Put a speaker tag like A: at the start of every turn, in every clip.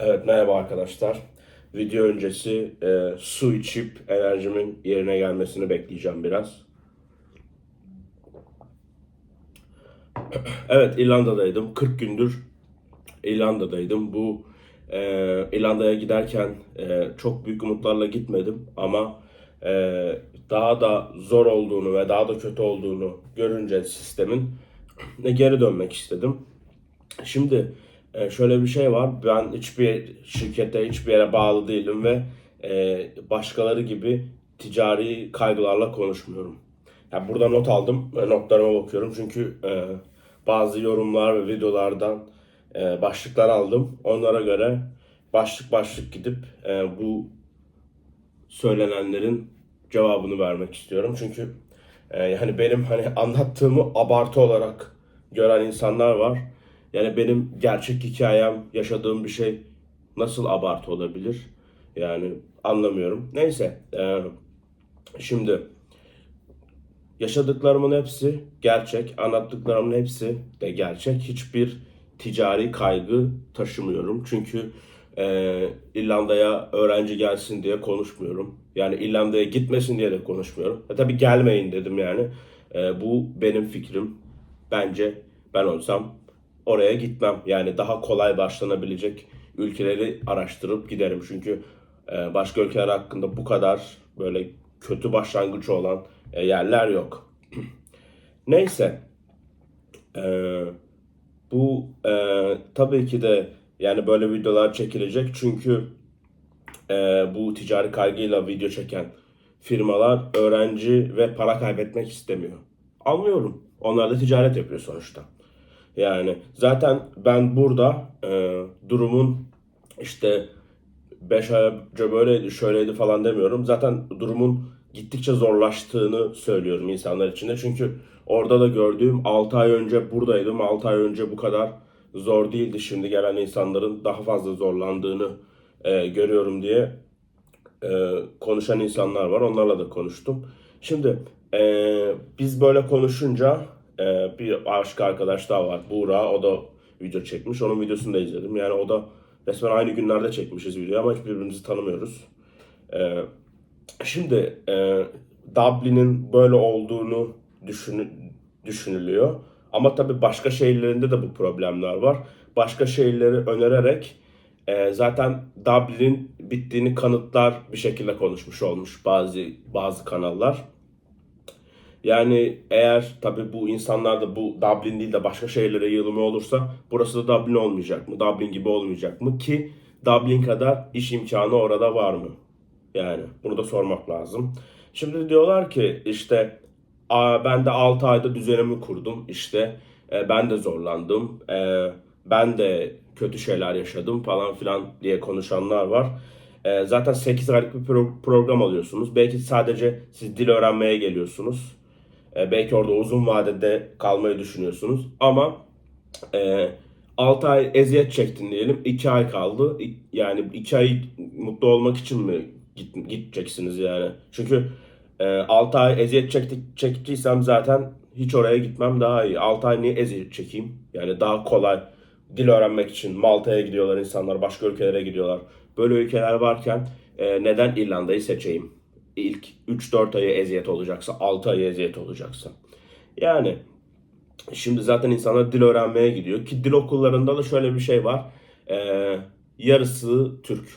A: Evet merhaba arkadaşlar. Video öncesi e, su içip enerjimin yerine gelmesini bekleyeceğim biraz. Evet İrlanda'daydım. 40 gündür İrlanda'daydım. Bu e, İrlanda'ya giderken e, çok büyük umutlarla gitmedim ama e, daha da zor olduğunu ve daha da kötü olduğunu görünce sistemin e, geri dönmek istedim. Şimdi e, şöyle bir şey var. Ben hiçbir şirkete, hiçbir yere bağlı değilim ve e, başkaları gibi ticari kaygılarla konuşmuyorum. Yani burada not aldım notlarıma bakıyorum çünkü e, bazı yorumlar ve videolardan e, başlıklar aldım. Onlara göre başlık başlık gidip e, bu söylenenlerin cevabını vermek istiyorum. Çünkü e, yani benim hani anlattığımı abartı olarak gören insanlar var. Yani benim gerçek hikayem, yaşadığım bir şey nasıl abartı olabilir? Yani anlamıyorum. Neyse. e, şimdi yaşadıklarımın hepsi gerçek, anlattıklarımın hepsi de gerçek. Hiçbir ticari kaygı taşımıyorum. Çünkü e, İrlanda'ya öğrenci gelsin diye konuşmuyorum. Yani İrlanda'ya gitmesin diye de konuşmuyorum. E tabii gelmeyin dedim yani. E, bu benim fikrim. Bence ben olsam oraya gitmem. Yani daha kolay başlanabilecek ülkeleri araştırıp giderim. Çünkü e, başka ülkeler hakkında bu kadar böyle kötü başlangıç olan e, yerler yok. Neyse. Ee, bu e, tabii ki de yani böyle videolar çekilecek çünkü e, bu ticari kaygıyla video çeken firmalar öğrenci ve para kaybetmek istemiyor. Anlıyorum. Onlar da ticaret yapıyor sonuçta. Yani zaten ben burada e, durumun işte 5 ay önce böyleydi şöyleydi falan demiyorum. Zaten durumun gittikçe zorlaştığını söylüyorum insanlar içinde. Çünkü orada da gördüğüm 6 ay önce buradaydım. 6 ay önce bu kadar zor değildi. Şimdi gelen insanların daha fazla zorlandığını e, görüyorum diye e, konuşan insanlar var. Onlarla da konuştum. Şimdi e, biz böyle konuşunca e, bir başka arkadaş daha var. Buğra. O da video çekmiş. Onun videosunu da izledim. Yani o da resmen aynı günlerde çekmişiz video ama hiç birbirimizi tanımıyoruz. E, Şimdi e, Dublin'in böyle olduğunu düşün, düşünülüyor. Ama tabii başka şehirlerinde de bu problemler var. Başka şehirleri önererek e, zaten Dublin'in bittiğini kanıtlar bir şekilde konuşmuş olmuş bazı bazı kanallar. Yani eğer tabii bu insanlar da bu Dublin değil de başka şehirlere yığılma olursa burası da Dublin olmayacak mı? Dublin gibi olmayacak mı? Ki Dublin kadar iş imkanı orada var mı? Yani bunu da sormak lazım. Şimdi diyorlar ki işte "Aa, ben de 6 ayda düzenimi kurdum. İşte e, ben de zorlandım. E, ben de kötü şeyler yaşadım falan filan diye konuşanlar var. E, zaten 8 aylık bir pro- program alıyorsunuz. Belki sadece siz dil öğrenmeye geliyorsunuz. E, belki orada uzun vadede kalmayı düşünüyorsunuz. Ama e, 6 ay eziyet çektin diyelim. 2 ay kaldı. Yani 2 ay mutlu olmak için mi git, gideceksiniz yani? Çünkü e, 6 ay eziyet çektik, çektiysem zaten hiç oraya gitmem daha iyi. 6 ay niye eziyet çekeyim? Yani daha kolay dil öğrenmek için Malta'ya gidiyorlar insanlar, başka ülkelere gidiyorlar. Böyle ülkeler varken e, neden İrlanda'yı seçeyim? İlk 3-4 ayı eziyet olacaksa, 6 ayı eziyet olacaksa. Yani Şimdi zaten insanlar dil öğrenmeye gidiyor ki dil okullarında da şöyle bir şey var. Ee, yarısı Türk.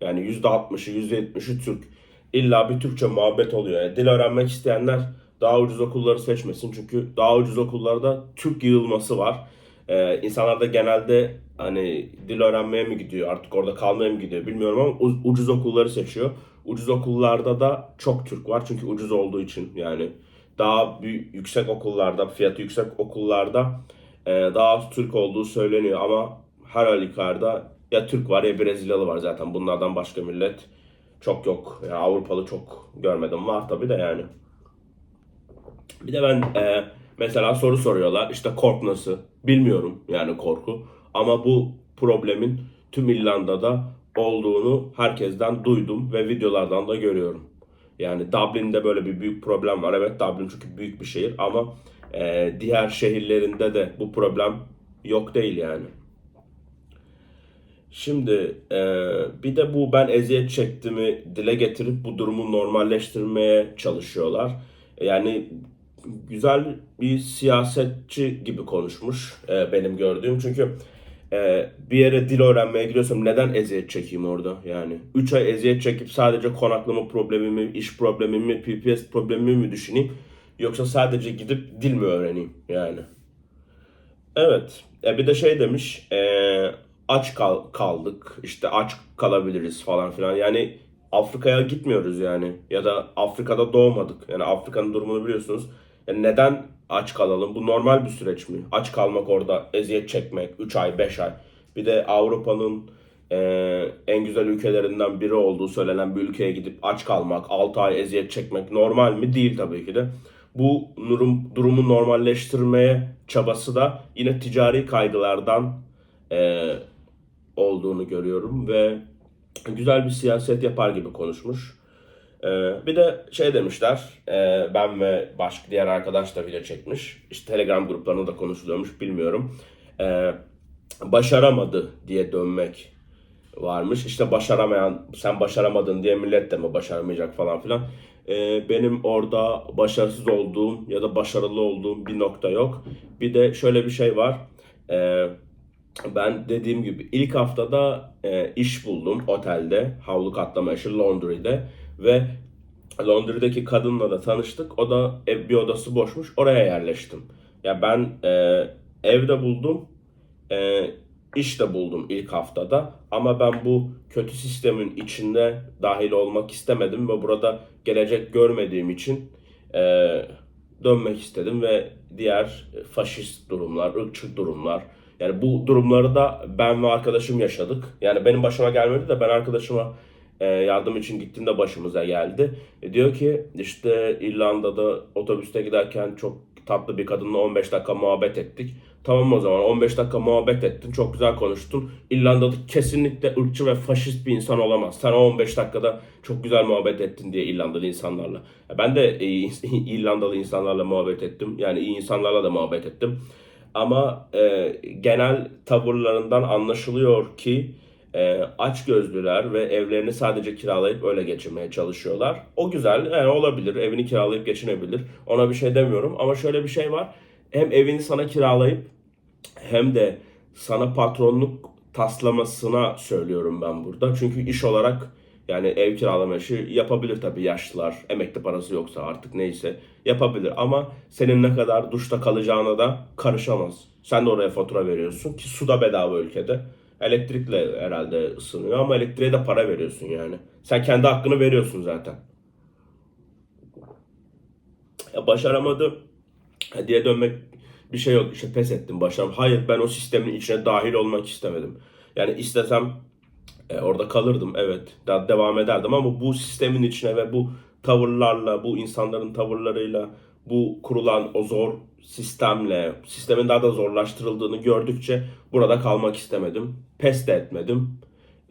A: Yani %60'ı %70'i Türk. İlla bir Türkçe muhabbet oluyor. Yani dil öğrenmek isteyenler daha ucuz okulları seçmesin. Çünkü daha ucuz okullarda Türk yığılması var. Ee, insanlar da genelde hani dil öğrenmeye mi gidiyor artık orada kalmaya mı gidiyor bilmiyorum ama ucuz okulları seçiyor. Ucuz okullarda da çok Türk var çünkü ucuz olduğu için yani daha büyük, yüksek okullarda, fiyatı yüksek okullarda e, daha az Türk olduğu söyleniyor ama her halükarda ya Türk var ya Brezilyalı var zaten. Bunlardan başka millet çok yok. Yani Avrupalı çok görmedim. Var tabii de yani. Bir de ben e, mesela soru soruyorlar. İşte korku nasıl? Bilmiyorum yani korku. Ama bu problemin tüm İrlanda'da olduğunu herkesten duydum ve videolardan da görüyorum. Yani Dublin'de böyle bir büyük problem var. Evet Dublin çünkü büyük bir şehir ama e, diğer şehirlerinde de bu problem yok değil yani. Şimdi e, bir de bu ben eziyet çektiğimi dile getirip bu durumu normalleştirmeye çalışıyorlar. Yani güzel bir siyasetçi gibi konuşmuş e, benim gördüğüm. Çünkü e, bir yere dil öğrenmeye gidiyorsam neden eziyet çekeyim orada yani? 3 ay eziyet çekip sadece konaklama problemimi, iş problemimi, PPS problemimi mi düşüneyim? Yoksa sadece gidip dil mi öğreneyim yani? Evet. E bir de şey demiş. e, aç kal- kaldık. işte aç kalabiliriz falan filan. Yani Afrika'ya gitmiyoruz yani. Ya da Afrika'da doğmadık. Yani Afrika'nın durumunu biliyorsunuz. Yani neden aç kalalım? Bu normal bir süreç mi? Aç kalmak orada, eziyet çekmek 3 ay, 5 ay. Bir de Avrupa'nın e, en güzel ülkelerinden biri olduğu söylenen bir ülkeye gidip aç kalmak, 6 ay eziyet çekmek normal mi? Değil tabii ki de. Bu durum, durumu normalleştirmeye çabası da yine ticari kaygılardan e, olduğunu görüyorum ve güzel bir siyaset yapar gibi konuşmuş. E, bir de şey demişler, e, ben ve başka diğer arkadaş da video çekmiş. İşte Telegram gruplarında da konuşuluyormuş bilmiyorum. E, başaramadı diye dönmek varmış. İşte başaramayan, sen başaramadın diye millet de mi başaramayacak falan filan. Ee, benim orada başarısız olduğum ya da başarılı olduğum bir nokta yok. Bir de şöyle bir şey var. Ee, ben dediğim gibi ilk haftada e, iş buldum otelde, havlu katlama işi laundry'de ve laundry'deki kadınla da tanıştık. O da ev bir odası boşmuş. Oraya yerleştim. Ya ben e, evde buldum. E, iş de buldum ilk haftada. Ama ben bu kötü sistemin içinde dahil olmak istemedim ve burada gelecek görmediğim için e, dönmek istedim ve diğer faşist durumlar, ırkçı durumlar. Yani bu durumları da ben ve arkadaşım yaşadık. Yani benim başıma gelmedi de ben arkadaşıma e, yardım için gittiğimde başımıza geldi. E, diyor ki işte İrlanda'da otobüste giderken çok tatlı bir kadınla 15 dakika muhabbet ettik. Tamam o zaman 15 dakika muhabbet ettin, çok güzel konuştun. İrlanda'da kesinlikle ırkçı ve faşist bir insan olamaz. Sen o 15 dakikada çok güzel muhabbet ettin diye İrlandalı insanlarla. Ben de e, İrlandalı insanlarla muhabbet ettim. Yani iyi insanlarla da muhabbet ettim. Ama e, genel tavırlarından anlaşılıyor ki e, aç gözlüler ve evlerini sadece kiralayıp öyle geçirmeye çalışıyorlar. O güzel, yani olabilir. Evini kiralayıp geçinebilir. Ona bir şey demiyorum. Ama şöyle bir şey var. Hem evini sana kiralayıp hem de sana patronluk taslamasına söylüyorum ben burada. Çünkü iş olarak yani ev kiralama işi yapabilir tabii yaşlılar. Emekli parası yoksa artık neyse yapabilir. Ama senin ne kadar duşta kalacağına da karışamaz. Sen de oraya fatura veriyorsun ki su da bedava ülkede. Elektrikle herhalde ısınıyor ama elektriğe de para veriyorsun yani. Sen kendi hakkını veriyorsun zaten. Ya başaramadı diye dönmek bir şey yok. İşte pes ettim başarım. Hayır ben o sistemin içine dahil olmak istemedim. Yani istesem e, orada kalırdım evet. Daha devam ederdim ama bu sistemin içine ve bu tavırlarla, bu insanların tavırlarıyla, bu kurulan o zor sistemle, sistemin daha da zorlaştırıldığını gördükçe burada kalmak istemedim. Pes de etmedim.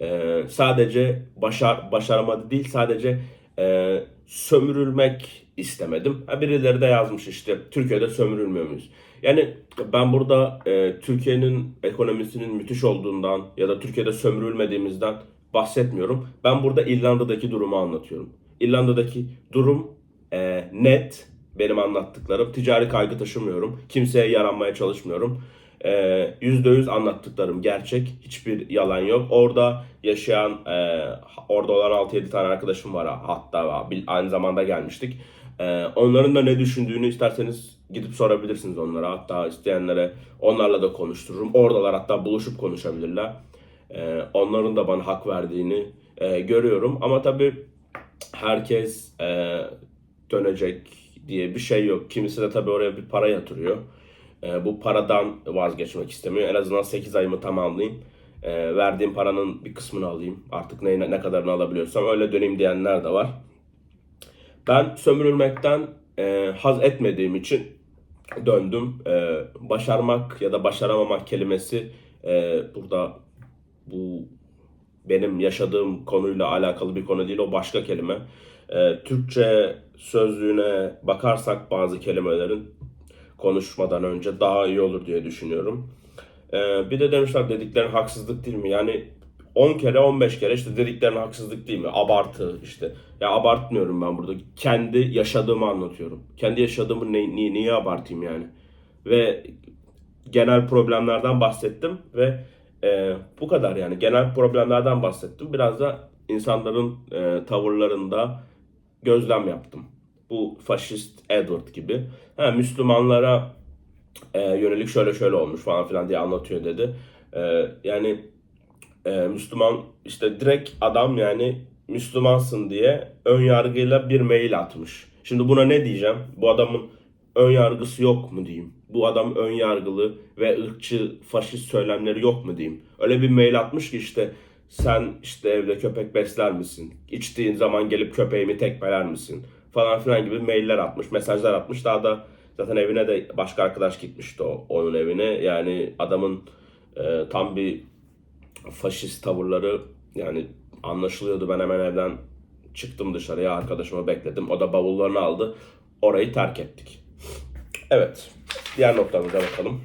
A: E, sadece başar başaramadı değil, sadece e, sömürülmek istemedim. Ha, birileri de yazmış işte Türkiye'de sömürülmüyor muyuz? Yani ben burada e, Türkiye'nin ekonomisinin müthiş olduğundan ya da Türkiye'de sömürülmediğimizden bahsetmiyorum. Ben burada İrlanda'daki durumu anlatıyorum. İrlanda'daki durum e, net benim anlattıklarım. Ticari kaygı taşımıyorum. Kimseye yaranmaya çalışmıyorum. E, %100 anlattıklarım gerçek. Hiçbir yalan yok. Orada yaşayan, e, orada olan 6-7 tane arkadaşım var. Hatta aynı zamanda gelmiştik. E, onların da ne düşündüğünü isterseniz gidip sorabilirsiniz onlara. Hatta isteyenlere onlarla da konuştururum. Oradalar hatta buluşup konuşabilirler. E, onların da bana hak verdiğini e, görüyorum. Ama tabii herkes e, dönecek diye bir şey yok. Kimisi de tabii oraya bir para yatırıyor. E, bu paradan vazgeçmek istemiyor. En azından 8 ayımı tamamlayayım. E, verdiğim paranın bir kısmını alayım. Artık ne, ne kadarını alabiliyorsam öyle döneyim diyenler de var. Ben sömürülmekten e, haz etmediğim için döndüm. E, başarmak ya da başaramamak kelimesi e, burada bu benim yaşadığım konuyla alakalı bir konu değil. O başka kelime. E, Türkçe sözlüğüne bakarsak bazı kelimelerin konuşmadan önce daha iyi olur diye düşünüyorum. E, bir de demişler dediklerin haksızlık değil mi? Yani 10 kere 15 kere işte dediklerine haksızlık değil mi? Abartı işte. Ya abartmıyorum ben burada. Kendi yaşadığımı anlatıyorum. Kendi yaşadığımı ne, niye, niye abartayım yani? Ve genel problemlerden bahsettim ve e, bu kadar yani genel problemlerden bahsettim. Biraz da insanların e, tavırlarında gözlem yaptım. Bu faşist Edward gibi. Ha, Müslümanlara e, yönelik şöyle şöyle olmuş falan filan diye anlatıyor dedi. E, yani e, Müslüman işte direkt adam yani Müslümansın diye ön yargıyla bir mail atmış. Şimdi buna ne diyeceğim? Bu adamın ön yargısı yok mu diyeyim? Bu adam ön yargılı ve ırkçı faşist söylemleri yok mu diyeyim? Öyle bir mail atmış ki işte sen işte evde köpek besler misin? İçtiğin zaman gelip köpeğimi tekmeler misin? Falan filan gibi mailler atmış, mesajlar atmış. Daha da zaten evine de başka arkadaş gitmişti o onun evine. Yani adamın e, tam bir faşist tavırları yani anlaşılıyordu. Ben hemen evden çıktım dışarıya arkadaşımı bekledim. O da bavullarını aldı. Orayı terk ettik. Evet. Diğer noktamıza bakalım.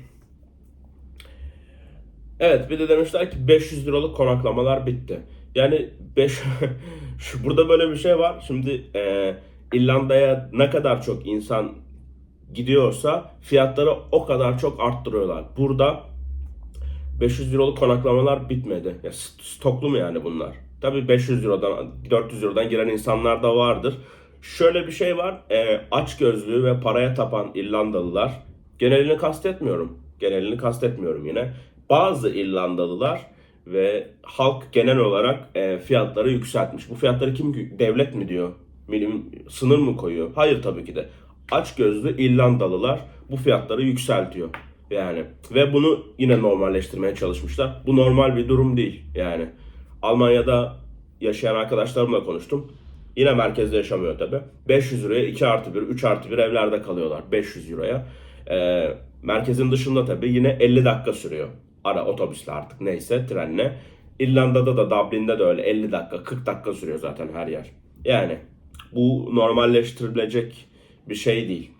A: Evet bir de demişler ki 500 liralık konaklamalar bitti. Yani 5 şu burada böyle bir şey var. Şimdi e, İrlanda'ya ne kadar çok insan gidiyorsa fiyatları o kadar çok arttırıyorlar. Burada 500 euroluk konaklamalar bitmedi. Ya st- stoklu mu yani bunlar? Tabii 500 Euro'dan 400 Euro'dan giren insanlar da vardır. Şöyle bir şey var. E, aç gözlüğü ve paraya tapan İrlandalılar genelini kastetmiyorum. Genelini kastetmiyorum yine. Bazı İrlandalılar ve halk genel olarak e, fiyatları yükseltmiş. Bu fiyatları kim devlet mi diyor? Minim, sınır mı koyuyor? Hayır tabii ki de. Aç gözlü İrlandalılar bu fiyatları yükseltiyor. Yani ve bunu yine normalleştirmeye çalışmışlar. Bu normal bir durum değil yani. Almanya'da yaşayan arkadaşlarımla konuştum. Yine merkezde yaşamıyor tabi. 500 euroya 2 artı 1, 3 artı 1 evlerde kalıyorlar 500 euroya. Ee, merkezin dışında tabi yine 50 dakika sürüyor. Ara otobüsle artık neyse trenle. İrlanda'da da Dublin'de de öyle 50 dakika 40 dakika sürüyor zaten her yer. Yani bu normalleştirilecek bir şey değil.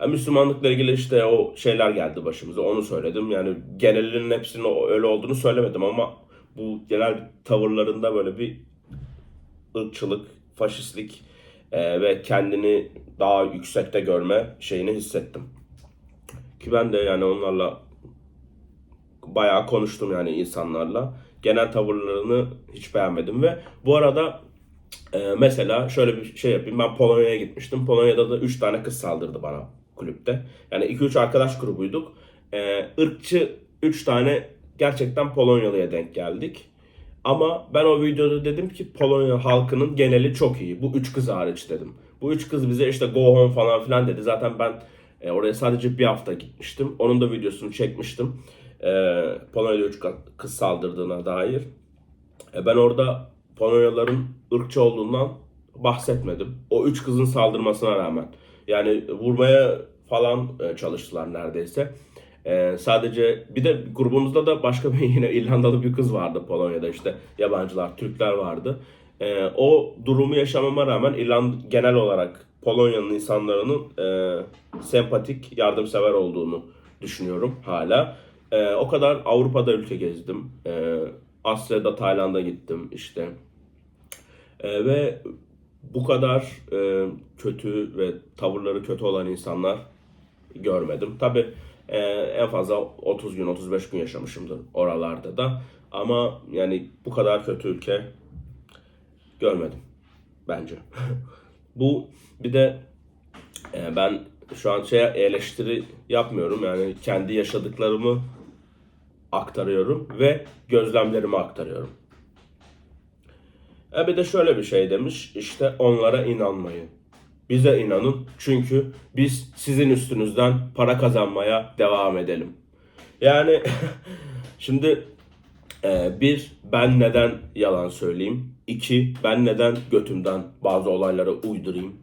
A: Yani Müslümanlıkla ilgili işte o şeyler geldi başımıza. Onu söyledim. Yani genelinin hepsinin öyle olduğunu söylemedim ama bu genel tavırlarında böyle bir ırkçılık, faşistlik e, ve kendini daha yüksekte görme şeyini hissettim. Ki ben de yani onlarla bayağı konuştum yani insanlarla. Genel tavırlarını hiç beğenmedim ve bu arada ee, mesela şöyle bir şey yapayım. Ben Polonya'ya gitmiştim. Polonya'da da 3 tane kız saldırdı bana kulüpte. Yani 2-3 arkadaş grubuyduk. Ee, ırkçı 3 tane gerçekten Polonyalıya denk geldik. Ama ben o videoda dedim ki Polonya halkının geneli çok iyi. Bu 3 kız hariç dedim. Bu 3 kız bize işte go home falan filan dedi. Zaten ben e, oraya sadece bir hafta gitmiştim. Onun da videosunu çekmiştim. Ee, Polonya'da 3 kız saldırdığına dair. E, ben orada Polonyalıların ırkçı olduğundan bahsetmedim. O üç kızın saldırmasına rağmen. Yani vurmaya falan e, çalıştılar neredeyse. E, sadece bir de grubumuzda da başka bir yine İrlandalı bir kız vardı Polonya'da işte yabancılar, Türkler vardı. E, o durumu yaşamama rağmen İrlanda genel olarak Polonya'nın insanların e, sempatik, yardımsever olduğunu düşünüyorum hala. E, o kadar Avrupa'da ülke gezdim. E, Asya'da Tayland'a gittim işte. E, ve bu kadar e, kötü ve tavırları kötü olan insanlar görmedim. Tabi en fazla 30 gün 35 gün yaşamışımdır oralarda da. Ama yani bu kadar kötü ülke görmedim bence. bu bir de e, ben şu an şey eleştiri yapmıyorum yani kendi yaşadıklarımı aktarıyorum ve gözlemlerimi aktarıyorum. E bir de şöyle bir şey demiş. işte onlara inanmayın. Bize inanın çünkü biz sizin üstünüzden para kazanmaya devam edelim. Yani şimdi e, bir ben neden yalan söyleyeyim? İki ben neden götümden bazı olaylara uydurayım?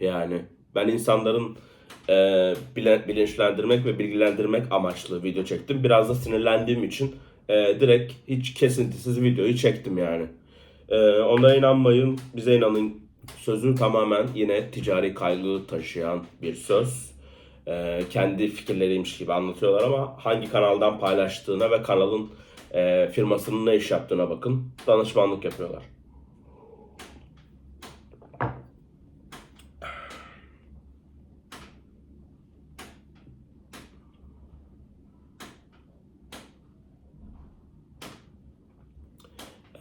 A: Yani ben insanların e, bilinçlendirmek ve bilgilendirmek amaçlı video çektim. Biraz da sinirlendiğim için e, direkt hiç kesintisiz videoyu çektim yani. E, ona inanmayın, bize inanın sözü tamamen yine ticari kaygı taşıyan bir söz. E, kendi fikirleriymiş gibi anlatıyorlar ama hangi kanaldan paylaştığına ve kanalın e, firmasının ne iş yaptığına bakın. Danışmanlık yapıyorlar.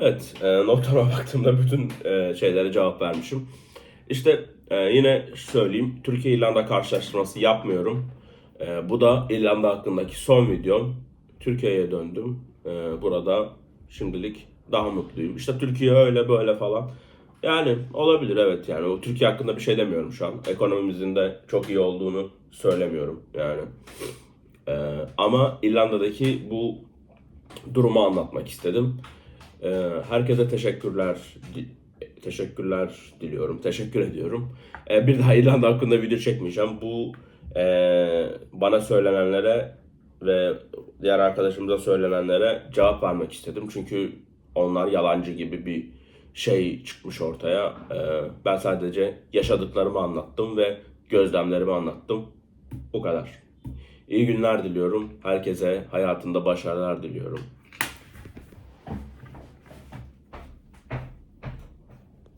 A: Evet, e, notlarıma baktığımda bütün e, şeylere cevap vermişim. İşte e, yine söyleyeyim, Türkiye-İrlanda karşılaştırması yapmıyorum. E, bu da İrlanda hakkındaki son videom. Türkiye'ye döndüm. E, burada şimdilik daha mutluyum. İşte Türkiye öyle böyle falan. Yani olabilir evet yani. O Türkiye hakkında bir şey demiyorum şu an. Ekonomimizin de çok iyi olduğunu söylemiyorum yani. E, ama İrlanda'daki bu durumu anlatmak istedim. Ee, herkese teşekkürler teşekkürler diliyorum. Teşekkür ediyorum. Ee, bir daha İrlanda hakkında video çekmeyeceğim. Bu e, bana söylenenlere ve diğer arkadaşımıza söylenenlere cevap vermek istedim. Çünkü onlar yalancı gibi bir şey çıkmış ortaya. Ee, ben sadece yaşadıklarımı anlattım ve gözlemlerimi anlattım. Bu kadar. İyi günler diliyorum. Herkese hayatında başarılar diliyorum.